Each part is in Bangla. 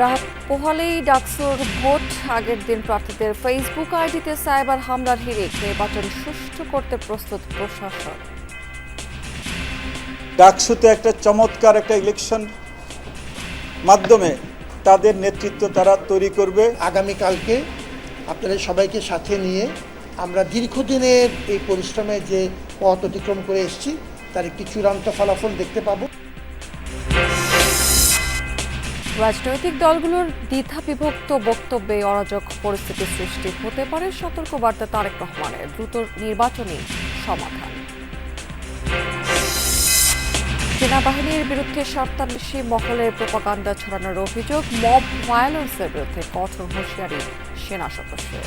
রাত পোহালেই ডাকসুর ভোট আগের দিন প্রার্থীদের ফেসবুক আইডিতে সাইবার হামলার হিড়িক নির্বাচন সুষ্ঠু করতে প্রস্তুত প্রশাসন। ডাকসুতে একটা চমৎকার একটা ইলেকশন মাধ্যমে তাদের নেতৃত্ব তারা তৈরি করবে। আগামীকালকে আপনাদের সবাইকে সাথে নিয়ে আমরা দীর্ঘদিনের এই পরিশ্রমে যে পথ অতিক্রম করে এসেছি তার একটি চূড়ান্ত ফলাফল দেখতে পাবো। রাজনৈতিক দলগুলোর দ্বিধা বিভক্ত বক্তব্যে অরাজক পরিস্থিতি সৃষ্টি হতে পারে, সতর্কবার্তা তারেক রহমানের দ্রুত নির্বাচনী সমাধান। সেনাবাহিনীর বিরুদ্ধে সত্তান্বেষী মহলের প্রপাগান্ডা ছড়ানোর অভিযোগ, মব ভায়োলেন্সের বিরুদ্ধে কঠোর হুঁশিয়ারি সেনা সদস্যের।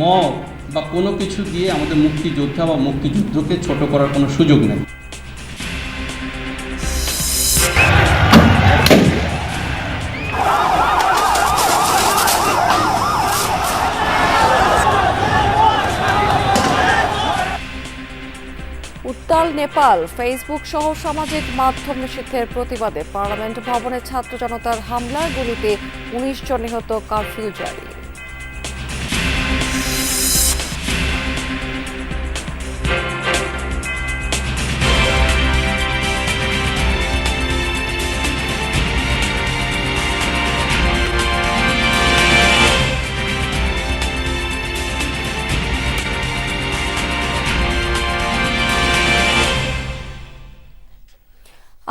মব বা কোনো কিছু দিয়ে আমাদের মুক্তিযোদ্ধা বা মুক্তিযুদ্ধকে ছোট করার কোনো সুযোগ নেই। নেপাল ফেসবুক সহ সামাজিক মাধ্যম নিষিদ্ধের প্রতিবাদে পার্লামেন্ট ভবনে ছাত্র জনতার হামলা গুলিতে উনিশ জন নিহত কারফিউ জারি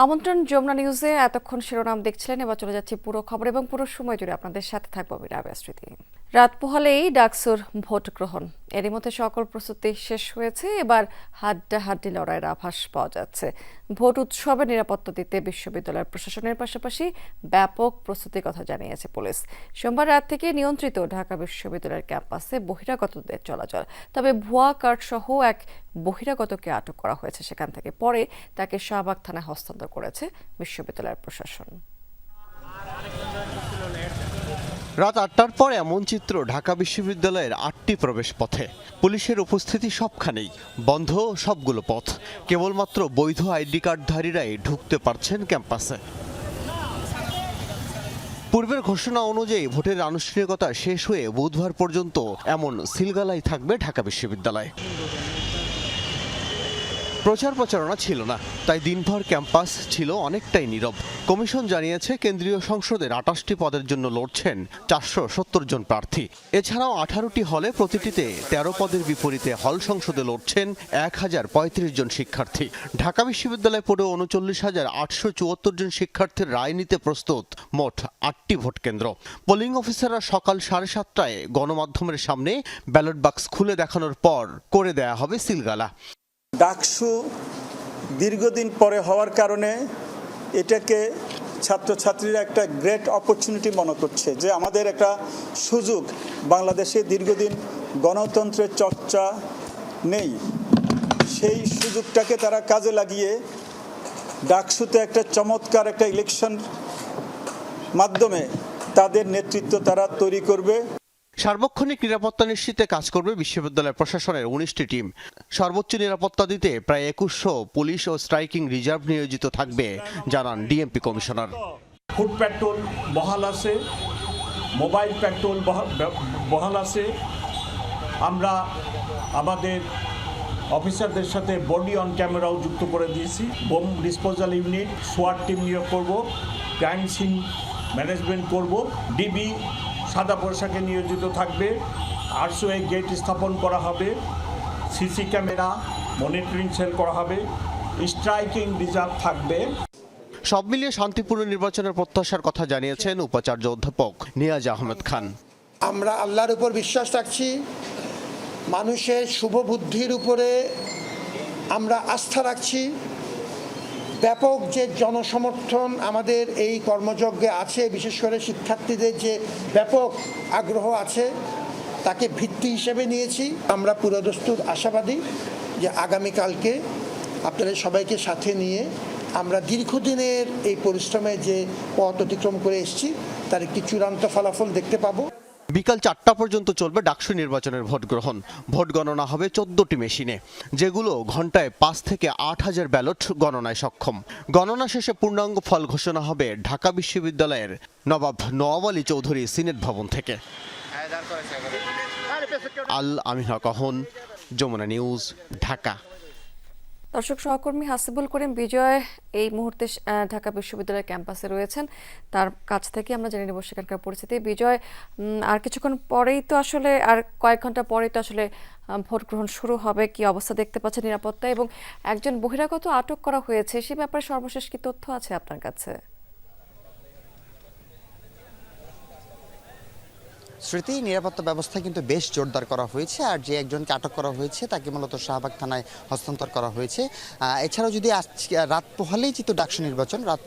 আমন্ত্রণ যমুনা নিউজে এতক্ষণ শিরোনাম দেখছিলেন, এবার চলে যাচ্ছি পুরো খবর এবং পুরো সময় জুড়ে আপনাদের সাথে থাকব রাবেয়া স্মৃতি। রাত পোহালেই ডাকসুর ভোট গ্রহণ। এরই মধ্যে সকল প্রস্তুতি শেষ হয়েছে, এবার হাড্ডাহাড্ডি লড়াইয়ের আভাস পাওয়া যাচ্ছে। ভোট উৎসবে নিরাপত্তা দিতে বিশ্ববিদ্যালয়ের প্রশাসনের পাশাপাশি ব্যাপক প্রস্তুতির কথা জানিয়েছে পুলিশ। সোমবার রাত থেকে নিয়ন্ত্রিত ঢাকা বিশ্ববিদ্যালয়ের ক্যাম্পাসে বহিরাগতদের চলাচল। তবে ভুয়া কার্ড সহ এক বহিরাগতকে আটক করা হয়েছে সেখান থেকে। পরে তাকে শাহবাগ থানায় হস্তান্তর করেছে বিশ্ববিদ্যালয়ের প্রশাসন। রাত আটটার পর এমন চিত্র ঢাকা বিশ্ববিদ্যালয়ের আটটি প্রবেশ পথে পুলিশের উপস্থিতি সবখানেই বন্ধ সবগুলো পথ। কেবলমাত্র বৈধ আইডি কার্ডধারীরাই ঢুকতে পারছেন ক্যাম্পাসে। পূর্বের ঘোষণা অনুযায়ী ভোটের আনুষ্ঠানিকতা শেষ হয়ে বুধবার পর্যন্ত এমন সিলগালাই থাকবে ঢাকা বিশ্ববিদ্যালয়। প্রচার প্রচারণা ছিল না, তাই দিনভর ক্যাম্পাস ছিল অনেকটাই নীরব। কমিশন জানিয়েছে কেন্দ্রীয় সংসদের আটাশটি পদের জন্য লড়ছেন চারশো সত্তর জন প্রার্থী। এছাড়াও আঠারোটি হলে প্রতিটিতে তেরো পদের বিপরীতে হল সংসদে লড়ছেন এক হাজার পঁয়ত্রিশ জন শিক্ষার্থী। ঢাকা বিশ্ববিদ্যালয়ে পড়ে উনচল্লিশ হাজার আটশো চুয়াত্তর জন শিক্ষার্থীর রায় নিতে প্রস্তুত মোট আটটি ভোট কেন্দ্র। পোলিং অফিসাররা সকাল সাড়ে সাতটায় গণমাধ্যমের সামনে ব্যালট বাক্স খুলে দেখানোর পর করে দেয়া হবে সিলগালা। ডাকসু দীর্ঘদিন পরে হওয়ার কারণে এটাকে ছাত্রছাত্রীরা একটা গ্রেট অপরচুনিটি মনে করছে যে আমাদের একটা সুযোগ। বাংলাদেশে দীর্ঘদিন গণতন্ত্রের চর্চা নেই। সেই সুযোগটাকে তারা কাজে লাগিয়ে ডাকসুতে একটা চমৎকার একটা ইলেকশন মাধ্যমে তাদের নেতৃত্ব তারা তৈরি করবে। সার্বক্ষণিক নিরাপত্তা নিশ্চিতে কাজ করবে বিশ্ববিদ্যালয় প্রশাসনের উনিশটি টিম। সর্বোচ্চ নিরাপত্তা দিতে প্রায় একুশশো পুলিশ ও স্ট্রাইকিং রিজার্ভ নিয়োজিত থাকবে, জানান ডিএমপি কমিশনার। ফুড পেট্রোল বহাল আছে, মোবাইল পেট্রোল বহাল আছে। আমরা আমাদের অফিসারদের সাথে বডি অন ক্যামেরাও যুক্ত করে দিয়েছি। বোম ডিসপোজাল ইউনিট, সোয়ার টিম নিয়োগ করব, ক্রাইম সিন ম্যানেজমেন্ট করব, ডিবি সাদা পোশাকে নিয়োজিত থাকবে। আরসোএ গেট স্থাপন করা হবে। সিসি ক্যামেরা মনিটরিং সেল করা হবে। স্ট্রাইকিং রিজার্ভ থাকবে। সব মিলিয়ে শান্তিপূর্ণ নির্বাচনের প্রত্যাশার কথা জানিয়েছেন উপাচার্য অধ্যাপক নিয়াজ আহমেদ খান। আমরা আল্লাহর উপর বিশ্বাস রাখছি। মানুষের শুভ বুদ্ধির উপরে আমরা আস্থা রাখছি। ব্যাপক যে জনসমর্থন আমাদের এই কর্মযজ্ঞে আছে, বিশেষ করে শিক্ষার্থীদের যে ব্যাপক আগ্রহ আছে, তাকে ভিত্তি হিসেবে নিয়েছি। আমরা পুরোদস্তুর আশাবাদী যে আগামীকালকে আপনাদের সবাইকে সাথে নিয়ে আমরা দীর্ঘদিনের এই পরিশ্রমে যে পথ অতিক্রম করে এসেছি, তার একটি চূড়ান্ত ফলাফল দেখতে পাবো। বিকাল চারটা পর্যন্ত চলবে ডাকসু নির্বাচনের ভোট গ্রহণ। ভোট গণনা হবে চোদ্দটি মেশিনে, যেগুলো ঘন্টায় পাঁচ থেকে আট হাজার ব্যালট গণনায় সক্ষম। গণনা শেষে পূর্ণাঙ্গ ফল ঘোষণা হবে ঢাকা বিশ্ববিদ্যালয়ের নবাব নওয়াব আলী চৌধুরী সিনেট ভবন থেকে। আল আমিনা কহন, যমুনা নিউজ, ঢাকা। দর্শক সহকর্মী হাসিবুল করিম বিজয় এই মুহূর্তে ঢাকা বিশ্ববিদ্যালয়ের ক্যাম্পাসে রয়েছেন। তার কাছ থেকে আমরা জেনে নেব সেখানকার পরিস্থিতি। বিজয় আর কিছুক্ষণ পরেই তো আসলে, আর কয়েক ঘণ্টা পরেই তো আসলে ভোট গ্রহণ শুরু হবে। কি অবস্থা দেখতে পাচ্ছে নিরাপত্তা এবং একজন বহিরাগত আটক করা হয়েছে, সে ব্যাপারে সর্বশেষ কি তথ্য আছে আপনার কাছে? স্মৃতি, নিরাপত্তা ব্যবস্থা কিন্তু বেশ জোরদার করা হয়েছে আর যে একজনকে আটক করা হয়েছে তাকে মূলত শাহবাগ থানায় হস্তান্তর করা হয়েছে। এছাড়াও যদি আজকে রাত পোহালেই যেহেতু ডাকসু নির্বাচন, রাত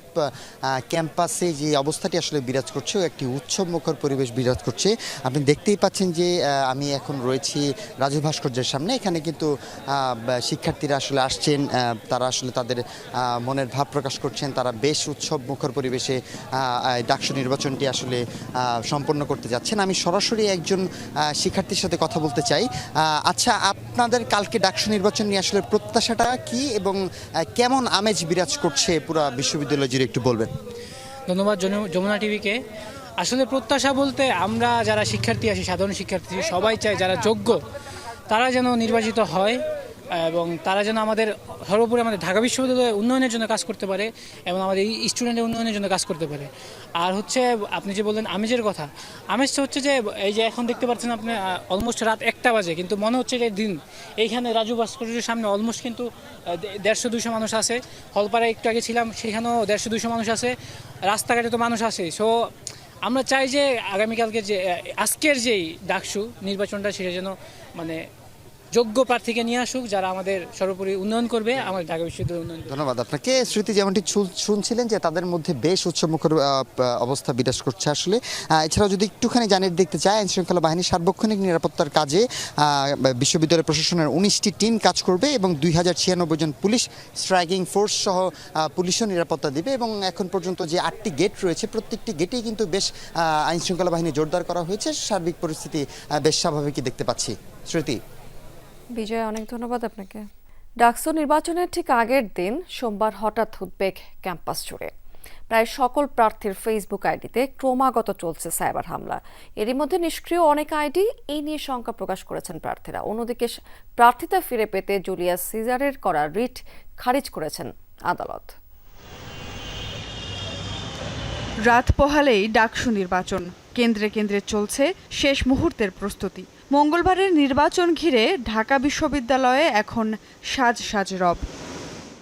ক্যাম্পাসে যে অবস্থাটি আসলে বিরাজ করছে একটি উৎসব মুখর পরিবেশ বিরাজ করছে। আপনি দেখতেই পাচ্ছেন যে আমি এখন রয়েছি রাজু ভাস্কর্যের সামনে। এখানে কিন্তু শিক্ষার্থীরা আসলে আসছেন তারা আসলে তাদের মনের ভাব প্রকাশ করছেন। তারা বেশ উৎসব মুখর পরিবেশে ডাকসু নির্বাচনটি আসলে সম্পন্ন করতে যাচ্ছেন। আমি সরাসরি একজন শিক্ষার্থীর সাথে কথা বলতে চাই। আচ্ছা আপনাদের কালকে ডাকসু নির্বাচন নিয়ে আসলে প্রত্যাশাটা কি এবং কেমন আমেজ বিরাজ করছে পুরো বিশ্ববিদ্যালয় জুড়ে একটু বলবেন। ধন্যবাদ যমুনা টিভিকে। আসলে প্রত্যাশা বলতে আমরা যারা শিক্ষার্থী আছি, সাধারণ শিক্ষার্থী, সবাই চাই যারা যোগ্য, তারা যেন নির্বাচিত হয়। এবং তারা যেন আমাদের সর্বোপরি আমাদের ঢাকা বিশ্ববিদ্যালয়ের উন্নয়নের জন্য কাজ করতে পারে এবং আমাদের এই স্টুডেন্টের উন্নয়নের জন্য কাজ করতে পারে। আর হচ্ছে, আপনি যে বললেন আমেজের কথা আমেজটা হচ্ছে যে, এই যে এখন দেখতে পাচ্ছেন আপনি অলমোস্ট রাত একটা বাজে, কিন্তু মনে হচ্ছে যে দিন। এইখানে রাজু ভাস্কর্যের সামনে অলমোস্ট কিন্তু দেড়শো দুশো মানুষ আছে। হলপাড়ায় একটু আগে ছিলাম, সেখানেও দেড়শো দুশো মানুষ আছে। রাস্তাঘাটে তো মানুষ আছে। সো আমরা চাই যে আগামীকালকে যে আজকের যেই ডাকসু নির্বাচনটা সেটা যেন মানে যোগ্য প্রার্থীকে নিয়ে আসুক, যারা আমাদের সর্বোপরি উন্নয়ন করবে, আমাদের ঢাকা বিশ্ববিদ্যালয় উন্নয়ন ধন্যবাদ আপনাকে। স্মৃতি যেমনটি শুনছিলেন যে তাদের মধ্যে বেশ প- অবস্থা বিরাজ করছে আসলে। এছাড়াও যদি একটুখানি জানিয়ে দেখতে চাই আইন শৃঙ্খলা বাহিনী সার্বক্ষণিক নিরাপত্তার কাজে বিশ্ববিদ্যালয় প্রশাসনের উনিশটি টিম কাজ করবে এবং দুই হাজার ছিয়ানব্বই জন পুলিশ স্ট্রাইকিং ফোর্স সহ পুলিশও নিরাপত্তা দিবে এবং এখন পর্যন্ত যে আটটি গেট রয়েছে, প্রত্যেকটি গেটেই কিন্তু বেশ আইন শৃঙ্খলা বাহিনী জোরদার করা হয়েছে। সার্বিক পরিস্থিতি বেশ স্বাভাবিকই দেখতে পাচ্ছি। স্মৃতি? বিজয়, অনেক ধন্যবাদ আপনাকে। ডাকসু নির্বাচনের ঠিক আগের দিন সোমবার হঠাৎ উদ্বেগ ক্যাম্পাস জুড়ে। প্রায় সকল প্রার্থীর ফেসবুক আইডিতে ক্রমাগত চলছে সাইবার হামলা। এরই মধ্যে নিষ্ক্রিয় অনেক আইডি এই নিয়ে শঙ্কা প্রকাশ করেছেন প্রার্থীরা। অন্যদিকে প্রার্থিতা ফিরে পেতে জুলিয়াস সিজারের করা রিট খারিজ করেছেন আদালত। রাত পোহালেই ডাকসু নির্বাচন। কেন্দ্রে কেন্দ্রে চলছে শেষ মুহূর্তের প্রস্তুতি। মঙ্গলবারের নির্বাচন ঘিরে ঢাকা বিশ্ববিদ্যালয়ে এখন সাজ সাজ রব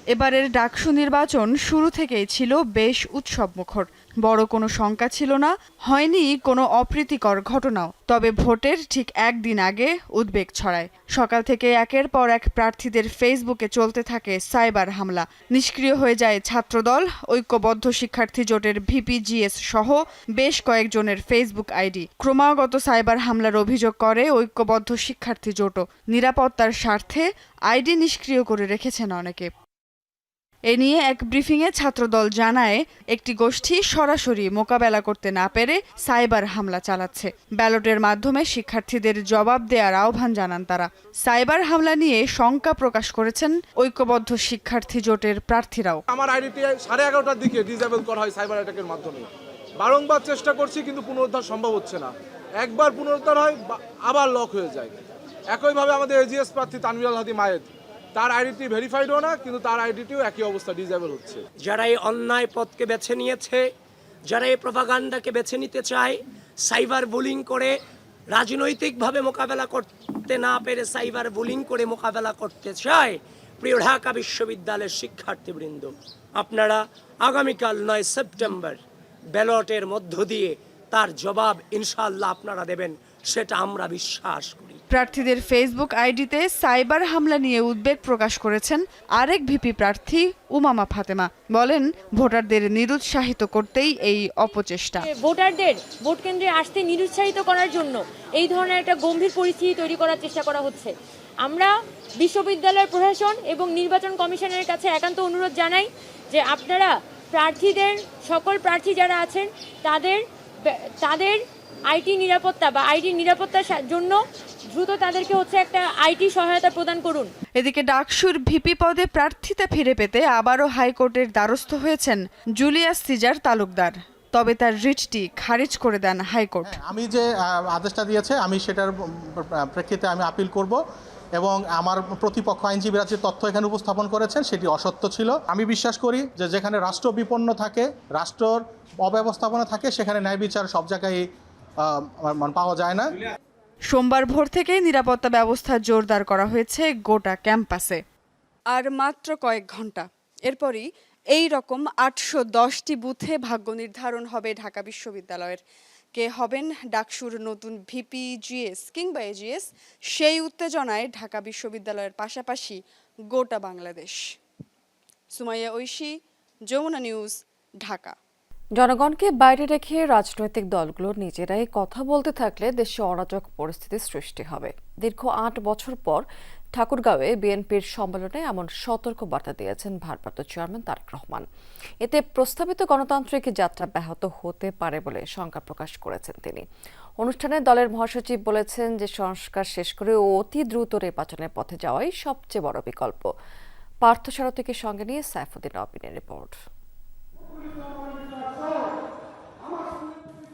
এবারের ডাকসু নির্বাচন শুরু থেকেই ছিল বেশ উৎসব মুখর বড় কোনো শঙ্কা ছিল না, হয়নি কোনো অপ্রীতিকর ঘটনাও। তবে ভোটের ঠিক একদিন আগে উদ্বেগ ছড়ায়। সকাল থেকে একের পর এক প্রার্থীদের ফেসবুকে চলতে থাকে সাইবার হামলা। নিষ্ক্রিয় হয়ে যায় ছাত্রদল, ঐক্যবদ্ধ শিক্ষার্থী জোটের ভিপিজিএস সহ বেশ কয়েকজনের ফেসবুক আইডি। ক্রমাগত সাইবার হামলার অভিযোগ করে ঐক্যবদ্ধ শিক্ষার্থী জোটও। নিরাপত্তার স্বার্থে আইডি নিষ্ক্রিয় করে রেখেছেন অনেকে। এ নিয়ে এক ব্রিফিংয়ে ছাত্রদল জানায়, একটি গোষ্ঠী সরাসরি মোকাবেলা করতে না পেরে সাইবার হামলা চালাচ্ছে। ব্যালটের মাধ্যমে শিক্ষার্থীদের জবাব দেওয়ার আহ্বান জানান তারা। সাইবার হামলা নিয়ে শঙ্কা প্রকাশ করেছেন ঐক্যবদ্ধ শিক্ষার্থী জোটের প্রার্থীরাও। আমার আইডিটি সাড়ে এগারোটার দিকে ডিসেবল করা হয় সাইবার অ্যাটাকের মাধ্যমে। বারংবার চেষ্টা করছি, কিন্তু পুনরুদ্ধার সম্ভব হচ্ছে না। একবার পুনরুদ্ধার হয় আবার লক হয়ে যায়। একইভাবে আমাদের এজিএস প্রার্থী তানবির হাদি মায়েদ তার আইডিটি ভেরিফাইডও না, কিন্তু তার আইডিটিও একই অবস্থা ডিজেবল হচ্ছে। যারা এই অন্যায় পথকে বেছে নিয়েছে, যারা এই প্রভাগান্ডাকে বেছে নিতে চায়, সাইবার বুলিং করে রাজনৈতিকভাবে মোকাবেলা করতে না পেরে সাইবার বুলিং করে মোকাবেলা করতে চায় প্রিয় ঢাকা বিশ্ববিদ্যালয়ের শিক্ষার্থীবৃন্দ। আপনারা আগামীকাল নয় সেপ্টেম্বর ব্যালটের মধ্য দিয়ে তার জবাব ইনশাল্লাহ আপনারা দেবেন, সেটা আমরা বিশ্বাস করি। প্রার্থীদের ফেসবুক আইডিতে সাইবার হামলা নিয়ে উদ্বেগ প্রকাশ করেছেন আরেক ভিপি প্রার্থী উমামা ফাতেমা। বলেন, ভোটারদের নিরুৎসাহিত করতেই এই অপচেষ্টা। ভোটারদের ভোট কেন্দ্রে আসতে নিরুৎসাহিত করার জন্য এই ধরনের একটা গম্ভীর পরিস্থিতি তৈরি করার চেষ্টা করা হচ্ছে। আমরা বিশ্ববিদ্যালয়ের প্রশাসন এবং নির্বাচন কমিশনের কাছে একান্ত অনুরোধ জানাই যে আপনারা প্রার্থীদের, সকল প্রার্থী যারা আছেন, তাদের তাদের আইটি নিরাপত্তা বা আইটি নিরাপত্তার জন্য দ্রুত তাদেরকে হচ্ছে একটা আইটি সহায়তা প্রদান করুন। এদিকে ডাকসুর ভিপি পদে প্রার্থিতা ফিরে পেতে আবারও হাইকোর্টের দ্বারস্থ হয়েছেন জুলিয়াস সিজার তালুকদার। তবে তার রিটটি খারিজ করে দেন হাইকোর্ট। আমি যে আদেশটা দিয়েছে আমি সেটার প্রেক্ষিতে আমি আপিল করব এবং আমার প্রতিপক্ষ আইনজীবীরা যে তথ্য এখানে উপস্থাপন করেছেন সেটি অসত্য ছিল। আমি বিশ্বাস করি যে যেখানে রাষ্ট্র বিপন্ন থাকে রাষ্ট্রর অব্যবস্থাপনা থাকে সেখানে ন্যায় বিচার সব জায়গায় মানে পাওয়া যায় না। সোমবার ভোর থেকেই নিরাপত্তা ব্যবস্থা জোরদার করা হয়েছে গোটা ক্যাম্পাসে। আর মাত্র কয়েক ঘণ্টা। এরপরই এই রকম আটশো দশটি বুথে ভাগ্য নির্ধারণ হবে ঢাকা বিশ্ববিদ্যালয়ের। কে হবেন ডাকসুর নতুন ভিপি, জিএস কিংবা এজিএস, সেই উত্তেজনায় ঢাকা বিশ্ববিদ্যালয়ের পাশাপাশি গোটা বাংলাদেশ। সুমাইয়া ঐশী, যমুনা নিউজ, ঢাকা। জনগণকে বাইরে রেখে রাজনৈতিক দলগুলো নিজেরাই কথা বলতে থাকলে দেশে অরাজক পরিস্থিতির সৃষ্টি হবে। দীর্ঘ আট বছর পর ঠাকুরগাঁওয়ে বিএনপির সম্মেলনে এমন সতর্ক বার্তা দিয়েছেন ভারপ্রাপ্ত চেয়ারম্যান তারেক রহমান। এতে প্রস্তাবিত গণতান্ত্রিক যাত্রা ব্যাহত হতে পারে বলে শঙ্কা প্রকাশ করেছেন তিনি। অনুষ্ঠানে দলের মহাসচিব বলেছেন যে সংস্কার শেষ করে অতি দ্রুত নির্বাচনের পথে যাওয়াই সবচেয়ে বড় বিকল্প। পার্থসারথীকে সঙ্গে নিয়ে সাইফুদ্দিন অপিনের রিপোর্ট।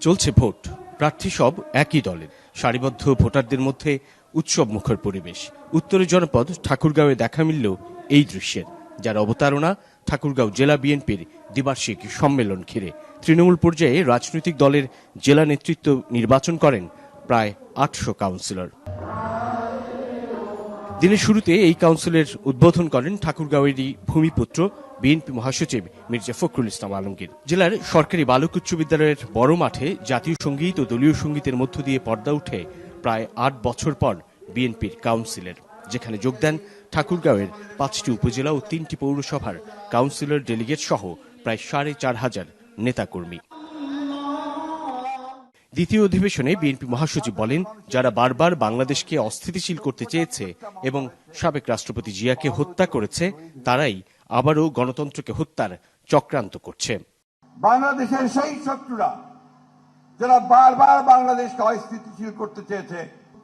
চলছে ভোট। প্রার্থী সব একই দলের। সারিবদ্ধ ভোটারদের মধ্যে উৎসব মুখর পরিবেশ। উত্তরের জনপদ ঠাকুরগাঁওয়ে দেখা মিলল এই দৃশ্যের। যার অবতারণা ঠাকুরগাঁও জেলা বিএনপির দ্বিবার্ষিক সম্মেলন ঘিরে। তৃণমূল পর্যায়ে রাজনৈতিক দলের জেলা নেতৃত্ব নির্বাচন করেন প্রায় আটশো কাউন্সিলর। দিনের শুরুতে এই কাউন্সিলের উদ্বোধন করেন ঠাকুরগাঁওয়েরই ভূমিপুত্র বিএনপি মহাসচিব মির্জা ফখরুল ইসলাম আলমগীর। জেলার সরকারি বালক উচ্চ বিদ্যালয়ের বড় মাঠে জাতীয় সংগীত ও দলীয় সঙ্গীতের মধ্য দিয়ে পর্দা উঠে প্রায় আট বছর পর বিএনপির কাউন্সিলের, যেখানে যোগ দেন ঠাকুরগাঁওয়ের পাঁচটি উপজেলা ও তিনটি পৌরসভার কাউন্সিলর ডেলিগেট সহ প্রায় সাড়ে চার হাজার নেতাকর্মী। দ্বিতীয় অধিবেশনে বিএনপি মহাসচিব বলেন, যারা বারবার বাংলাদেশকে অস্থিতিশীল করতে চেয়েছে এবং সাবেক রাষ্ট্রপতি জিয়াকে হত্যা করেছে, তারাই আবারও গণতন্ত্রকে হত্যার চক্রান্ত করছে। বাংলাদেশের সেই শত্রুরা যারা বারবার বাংলাদেশকে অস্থিতিশীল করতে চেয়েছে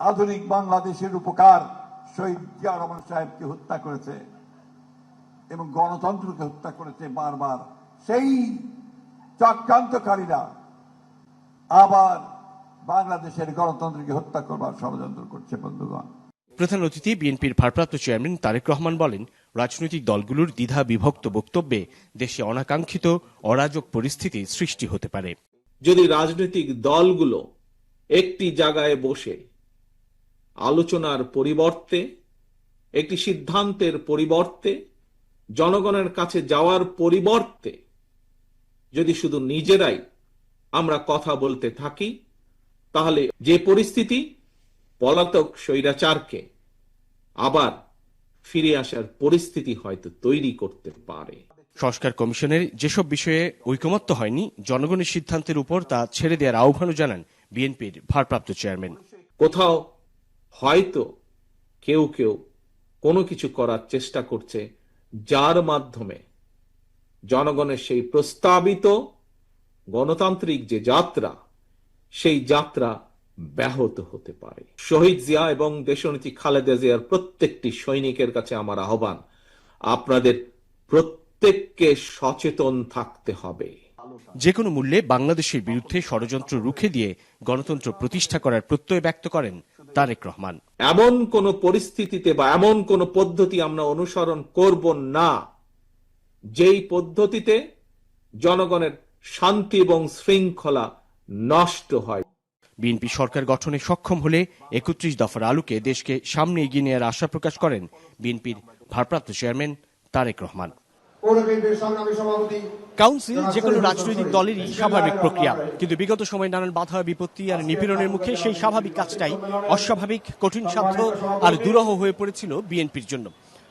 আধুনিক বাংলাদেশের উপকার শহীদ জিয়া রহমান সাহেবকে হত্যা করেছে এবং গণতন্ত্রকে হত্যা করেছে বারবার। সেই চক্রান্তকারীরা আবার বাংলাদেশের গণতন্ত্রকে হত্যা করবার ষড়যন্ত্র করছে বন্ধুগণ। প্রধান অতিথি বিএনপির ভারপ্রাপ্ত চেয়ারম্যান তারেক রহমান বলেন রাজনৈতিক দলগুলোর দ্বিধা বিভক্ত বক্তব্যে দেশে অনাকাঙ্ক্ষিত অরাজক পরিস্থিতি সৃষ্টি হতে পারে। যদি রাজনৈতিক দলগুলো একটি জায়গায় বসে আলোচনার পরিবর্তে, একটি সিদ্ধান্তের পরিবর্তে, জনগণের কাছে যাওয়ার পরিবর্তে যদি শুধু নিজেরাই আমরা কথা বলতে থাকি, তাহলে যে পরিস্থিতি, পলাতক স্বৈরাচারকে আবার ফিরে আসার পরিস্থিতি হয়তো তৈরি করতে পারে। সংস্কার কমিশনের যেসব বিষয়ে ঐকমত্য হয়নি জনগণের সিদ্ধান্তের উপর তা ছেড়ে দেওয়ার আহ্বানও জানান বিএনপির ভারপ্রাপ্ত চেয়ারম্যান। কোথাও হয়তো কেউ কেউ কোনো কিছু করার চেষ্টা করছে যার মাধ্যমে জনগণের সেই প্রস্তাবিত গণতান্ত্রিক যে যাত্রা সেই যাত্রা ব্যাহত হতে পারে। শহীদ জিয়া এবং দেশনীতি খালেদা জিয়ার প্রত্যেকটি সৈনিকের কাছে আমার আহ্বান আপনাদের প্রত্যেককে সচেতন থাকতে হবে। যে কোনো মূল্যে বাংলাদেশের বিরুদ্ধে ষড়যন্ত্র রুখে দিয়ে গণতন্ত্র প্রতিষ্ঠা করার প্রত্যয় ব্যক্ত করেন তারেক রহমান। এমন কোন পরিস্থিতিতে বা এমন কোন পদ্ধতি আমরা অনুসরণ করব না যেই পদ্ধতিতে জনগণের শান্তি এবং শৃঙ্খলা নষ্ট হয়। বিএনপি সরকার গঠনে সক্ষম হলে একত্রিশ দফার আলোকে দেশকে সামনে এগিয়ে নেওয়ার আশা প্রকাশ করেন বিএনপির ভারপ্রাপ্ত চেয়ারম্যান তারেক রহমান। কাউন্সিল যে কোনো রাজনৈতিক দলেরই স্বাভাবিক প্রক্রিয়া কিন্তু বিগত সময়ে নানান বাধা বিপত্তি আর নিপীড়নের মুখে সেই স্বাভাবিক কাজটাই অস্বাভাবিক কঠিন সাধ্য আর দুরহ হয়ে পড়েছিল বিএনপির জন্য।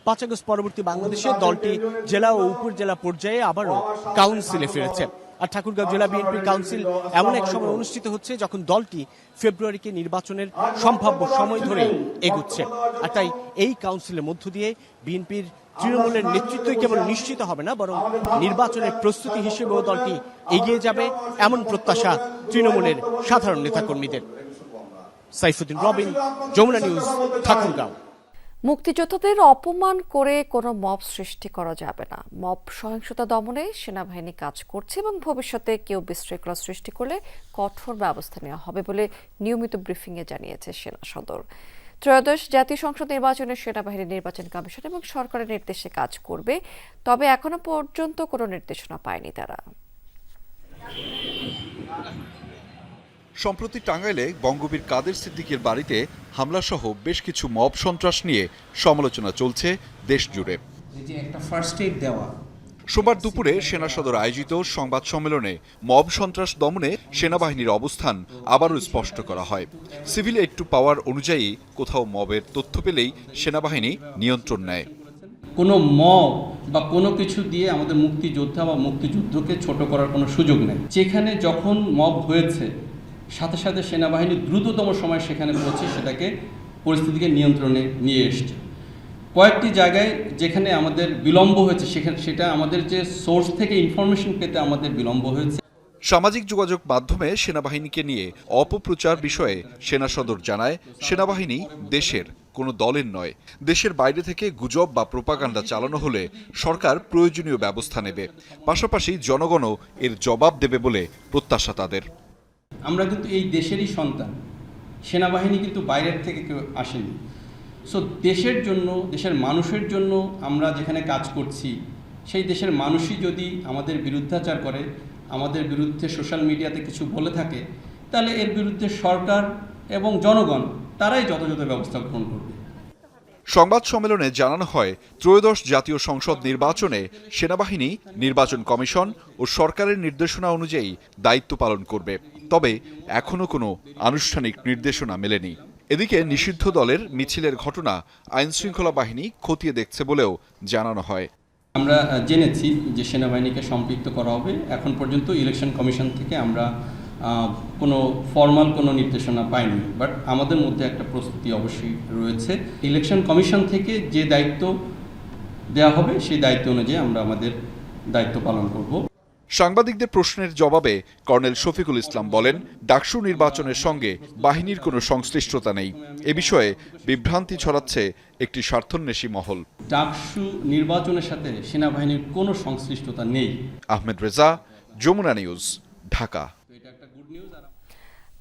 পাঁচ আগস্ট পরবর্তী বাংলাদেশে দলটি জেলা ও উপজেলা পর্যায়ে আবারও কাউন্সিলে ফিরেছে। আর ঠাকুরগাঁও জেলা বিএনপির কাউন্সিল এমন এক সময় অনুষ্ঠিত হচ্ছে যখন দলটি ফেব্রুয়ারিকে নির্বাচনের সম্ভাব্য সময় ধরে এগুচ্ছে। আর তাই এই কাউন্সিলের মধ্য দিয়ে বিএনপির তৃণমূলের নেতৃত্বই কেবল নিশ্চিত হবে না বরং নির্বাচনের প্রস্তুতি হিসেবেও দলটি এগিয়ে যাবে এমন প্রত্যাশা তৃণমূলের সাধারণ নেতাকর্মীদের। সাইফুদ্দিন রবিন যমুনা নিউজ ঠাকুরগাঁও। মুক্তিযোদ্ধাদের অপমান করে কোনো মব সৃষ্টি করা যাবে না। মব সহিংসতা দমনে সেনাবাহিনী কাজ করছে এবং ভবিষ্যতে কেউ বিশৃঙ্খলা সৃষ্টি করলে কঠোর ব্যবস্থা নেওয়া হবে বলে নিয়মিত ব্রিফিংয়ে জানিয়েছে সেনা সদর। ত্রয়োদশ জাতীয় সংসদ নির্বাচনে সেনাবাহিনী নির্বাচন কমিশন এবং সরকারের নির্দেশে কাজ করবে, তবে এখনও পর্যন্ত কোনো নির্দেশনা পায়নি তারা। সম্প্রতি টাঙ্গাইলে বঙ্গবীর কাদের সিদ্দিকের বাড়িতে হামলাসহ বেশ কিছু মব সন্ত্রাস নিয়ে সমালোচনা চলছে দেশ জুড়ে ফার্স্ট দেওয়া সোমবার দুপুরে সেনা সদর আয়োজিত সংবাদ সম্মেলনে মব সন্ত্রাস দমনে সেনাবাহিনীর অবস্থান আবারও স্পষ্ট করা হয়। সিভিল এইড টু পাওয়ার অনুযায়ী কোথাও মবের তথ্য পেলেই সেনাবাহিনী নিয়ন্ত্রণ নেয়। কোনো মব বা কোনো কিছু দিয়ে আমাদের মুক্তিযোদ্ধা বা মুক্তিযুদ্ধকে ছোট করার কোনো সুযোগ নেই। যেখানে যখন মব হয়েছে সাথে সাথে সেনাবাহিনী দ্রুততম সময় সেখানে পৌঁছে সেটাকে পরিস্থিতিকে নিয়ন্ত্রণে নিয়ে এসছে। কয়েকটি জায়গায় যেখানে আমাদের বিলম্ব হয়েছে, সেখানে সেটা আমাদের যে সোর্স থেকে ইনফরমেশন পেতে আমাদের বিলম্ব হয়েছে। সামাজিক যোগাযোগ মাধ্যমে সেনাবাহিনীকে নিয়ে অপপ্রচার বিষয়ে সেনা সদর জানায়, সেনাবাহিনী দেশের কোনো দলের নয়। দেশের বাইরে থেকে গুজব বা প্রোপাগান্ডা চালানো হলে সরকার প্রয়োজনীয় ব্যবস্থা নেবে। পাশাপাশি জনগণও এর জবাব দেবে বলে প্রত্যাশা তাদের। আমরা কিন্তু এই দেশেরই সন্তান। সেনাবাহিনী কিন্তু বাইরের থেকে কেউ আসেনি। সো দেশের জন্য, দেশের মানুষের জন্য আমরা যেখানে কাজ করছি, সেই দেশের মানুষই যদি আমাদের বিরুদ্ধাচার করে, আমাদের বিরুদ্ধে সোশ্যাল মিডিয়াতে কিছু বলে থাকে, তাহলে এর বিরুদ্ধে সরকার এবং জনগণ, তারাই যথাযথ ব্যবস্থা গ্রহণ করবে। সংবাদ সম্মেলনে জানানো হয়, ত্রয়োদশ জাতীয় সংসদ নির্বাচনে সেনাবাহিনী, নির্বাচন কমিশন ও সরকারের নির্দেশনা অনুযায়ী দায়িত্ব পালন করবে। তবে এখনও কোনো আনুষ্ঠানিক নির্দেশনা মেলেনি। এদিকে নিষিদ্ধ দলের মিছিলের ঘটনা আইনশৃঙ্খলা বাহিনী খতিয়ে দেখছে বলেও জানানো হয়। আমরা জেনেছি যে সেনাবাহিনীকে সম্পৃক্ত করা হবে। এখন পর্যন্ত ইলেকশন কমিশন থেকে আমরা কোনো ফর্মাল কোনো নির্দেশনা পাইনি। বাট আমাদের মধ্যে একটা প্রস্তুতি অবশ্যই রয়েছে। ইলেকশন কমিশন থেকে যে দায়িত্ব দেওয়া হবে সেই দায়িত্ব অনুযায়ী আমরা আমাদের দায়িত্ব পালন করব। সাংবাদিকদের প্রশ্নের জবাবে কর্নেল শফিকুল ইসলাম বলেন ডাকসু নির্বাচনের সঙ্গে বাহিনীর কোনো সংশ্লিষ্টতা নেই। এ বিষয়ে বিভ্রান্তি ছড়াচ্ছে একটি স্বার্থন্বেষী মহল। ডাকসু নির্বাচনের সাথে সেনাবাহিনীর কোনো সংশ্লিষ্টতা নেই। আহমেদ রেজা যমুনা নিউজ ঢাকা।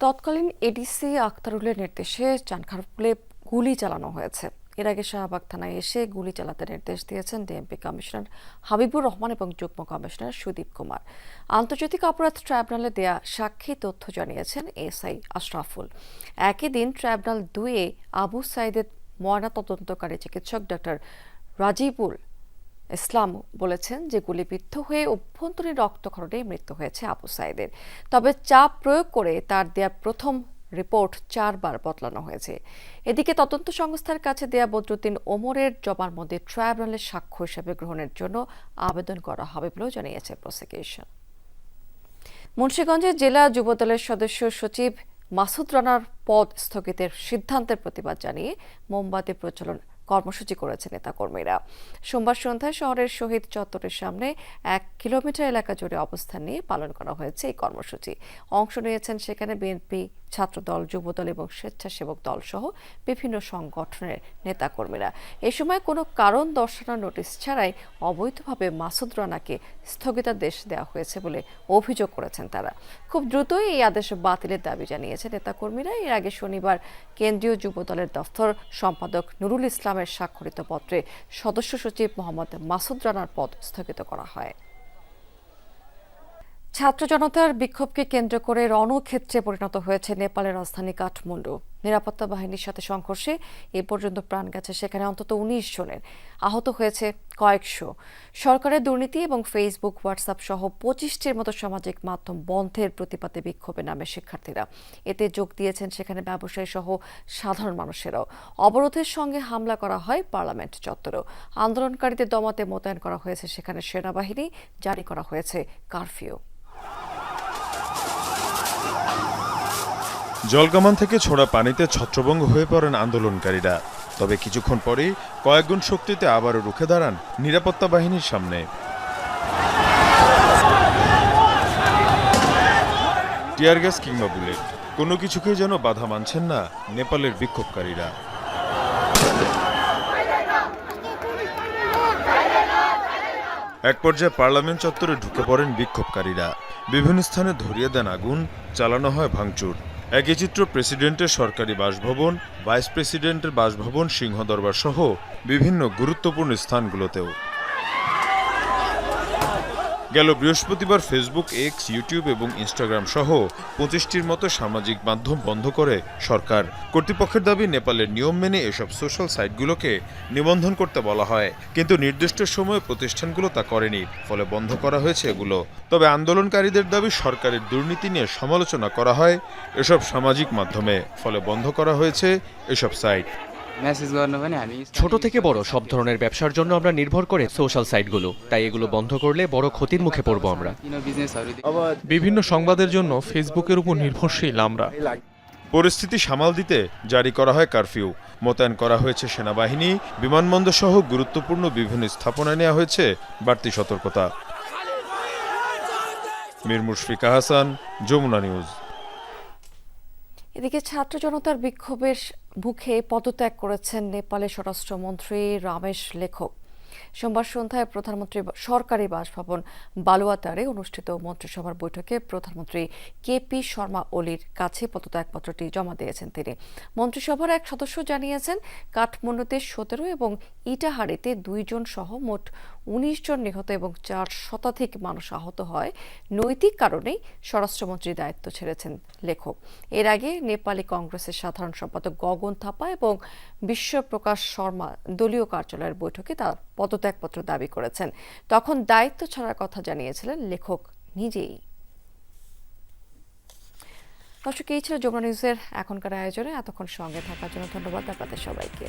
তৎকালীন এডিসি আক্তারুলের নির্দেশে চানখারপুলে গুলি চালানো হয়েছে। এর আগে শাহবাগ থানায় এসে গুলি চালাতে নির্দেশ দিয়েছেন ডিএমপি কমিশনার হাবিবুর রহমান এবং যুগ্ম কমিশনার সুদীপ কুমার। আন্তর্জাতিক অপরাধ ট্রাইব্যুনালে দেয়া সাক্ষী তথ্য জানিয়েছেন এসআই আশরাফুল। একই দিন ট্রাইব্যুনাল দুয়ে আবু সাইদের ময়না তদন্তকারী চিকিৎসক ডক্টর রাজিবুল ইসলাম বলেছেন যে গুলিবিদ্ধ হয়ে অভ্যন্তরীণ রক্তক্ষরণে মৃত্যু হয়েছে আবু সাইদের। তবে চাপ প্রয়োগ করে তার দেয়া প্রথম রিপোর্ট চারবার বদলানো হয়েছে। এদিকে তদন্ত সংস্থার কাছে দেয়া বদরুদ্দিন ওমরের জবানবন্দি ট্রাইব্যুনালের সাক্ষ্য হিসেবে গ্রহণের জন্য আবেদন করা হবে বলেও জানিয়েছে প্রসিকিউশন। মুন্সিগঞ্জের জেলা যুবদলের সদস্য সচিব মাসুদ রানার পদ স্থগিতের সিদ্ধান্তের প্রতিবাদ জানিয়ে মোমবাতি প্রচলন কর্মসূচি করেছে নেতাকর্মীরা। সোমবার সন্ধ্যায় শহরের শহীদ চত্বরের সামনে এক কিলোমিটার এলাকা জুড়ে অবস্থান নিয়ে পালন করা হয়েছে এই কর্মসূচি। অংশ নিয়েছেন সেখানে বিএনপি ছাত্রদল, যুবদল এবং স্বেচ্ছাসেবক দল সহ বিভিন্ন সংগঠনের নেতাকর্মীরা। এ সময় কোনো কারণ দর্শানোর নোটিশ ছাড়াই অবৈধভাবে মাসুদ রানাকে স্থগিতাদেশ দেওয়া হয়েছে বলে অভিযোগ করেছেন তারা। খুব দ্রুতই এই আদেশ বাতিলের দাবি জানিয়েছে নেতাকর্মীরা। এর আগে শনিবার কেন্দ্রীয় যুবদলের দফতর সম্পাদক নুরুল ইসলামের স্বাক্ষরিত পত্রে সদস্য সচিব মোহাম্মদ মাসুদ রানার পদ স্থগিত করা হয়। ছাত্র জনতার বিক্ষোভকে কেন্দ্র করে রণক্ষেত্রে পরিণত হয়েছে নেপালের রাজধানী কাঠমান্ডু। নিরাপত্তা বাহিনীর সাথে সংঘর্ষে এ পর্যন্ত প্রাণ গেছে সেখানে অন্তত উনিশ জনের। আহত হয়েছে কয়েকশো। সরকারের দুর্নীতি এবং ফেসবুক, হোয়াটসঅ্যাপ সহ পঁচিশটির মতো সামাজিক মাধ্যম বন্ধের প্রতিবাদে বিক্ষোভে নামে শিক্ষার্থীরা। এতে যোগ দিয়েছেন সেখানে ব্যবসায়ী সহ সাধারণ মানুষেরাও। অবরোধের সঙ্গে হামলা করা হয় পার্লামেন্ট চত্বরেও। আন্দোলনকারীদের দমাতে মোতায়েন করা হয়েছে সেখানে সেনাবাহিনী, জারি করা হয়েছে কারফিউ। জলকামান থেকে ছোড়া পানিতে ছত্রভঙ্গ হয়ে পড়েন আন্দোলনকারীরা। তবে কিছুক্ষণ পরেই কয়েকগুণ শক্তিতে আবারও রুখে দাঁড়ান নিরাপত্তা বাহিনীর সামনে। টিয়ার গ্যাস কিংবা বুলেট, কোনো কিছুকেই যেন বাধা মানছেন না নেপালের বিক্ষোভকারীরা। এক পর্যায়ে পার্লামেন্ট চত্বরে ঢুকে পড়েন বিক্ষোভকারীরা। বিভিন্ন স্থানে ধরিয়ে দেন আগুন, চালানো হয় ভাঙচুর। একই চিত্র প্রেসিডেন্টের সরকারি বাসভবন ভাইস প্রেসিডেন্টের বাসভবন সিংহদরবার সহ বিভিন্ন গুরুত্বপূর্ণ স্থানগুলোতেও। গেল বৃহস্পতিবার ফেসবুক এক্স ইউটিউব এবং ইনস্টাগ্রাম সহ পঁচিশটির মতো সামাজিক মাধ্যম বন্ধ করে সরকার। কর্তৃপক্ষের দাবি, নেপালের নিয়ম মেনে এসব সোশ্যাল সাইটগুলোকে নিবন্ধন করতে বলা হয়। কিন্তু নির্দিষ্ট সময়ে প্রতিষ্ঠানগুলো তা করেনি, ফলে বন্ধ করা হয়েছে এগুলো। তবে আন্দোলনকারীদের দাবি, সরকারের দুর্নীতি নিয়ে সমালোচনা করা হয় এসব সামাজিক মাধ্যমে, ফলে বন্ধ করা হয়েছে এসব সাইট ছোট থেকে বড় সব ধরনের ব্যবসার জন্য আমরা নির্ভর করে সোশ্যাল সাইটগুলো তাই এগুলো বন্ধ করলে বড় ক্ষতির মুখে পড়ব আমরা। বিভিন্ন সংবাদের জন্য ফেসবুকের উপর নির্ভরশীল আমরা। পরিস্থিতি সামাল দিতে জারি করা হয় কারফিউ মোতায়েন করা হয়েছে সেনাবাহিনী বিমানবন্দর সহ গুরুত্বপূর্ণ বিভিন্ন স্থাপনায় নেওয়া হয়েছে বাড়তি সতর্কতা। মীর মুশফিকা হাসান যমুনা নিউজ। এদিকে ছাত্র জনতার বিক্ষোভের মুখে পদত্যাগ করেছেন নেপালের স্বরাষ্ট্রমন্ত্রী রমেশ লেখক। সোমবার সন্ধ্যায় প্রধানমন্ত্রী সরকারি বাসভবন বালুয়াতারে অনুষ্ঠিত মন্ত্রিসভার বৈঠকে প্রধানমন্ত্রী কেপি শর্মা ওলির কাছে পদত্যাগপত্রটি জমা দিয়েছেন তিনি। মন্ত্রিসভার এক সদস্য জানিয়েছেন, কাঠমান্ডুতে সতেরো এবং ইটাহারিতে দুইজন সহ মোট উনিশ জন নিহত এবং চার শতাধিক মানুষ আহত হয়। নৈতিক কারণেই স্বরাষ্ট্রমন্ত্রীর দায়িত্ব ছেড়েছেন লেখক। এর আগে নেপালি কংগ্রেসের সাধারণ সম্পাদক গগন থাপা এবং বিশ্বপ্রকাশ শর্মা দলীয় কার্যালয়ের বৈঠকে তার পদত্যাগপত্র দাবি করেছেন। তখন দায়িত্ব ছাড়ার কথা জানিয়েছিলেন লেখক নিজেই। দর্শক, এই ছিল যমুনা নিউজের এখনকার আয়োজনে। এতক্ষণ সঙ্গে থাকার জন্য ধন্যবাদ। আপনাদের সবাইকে।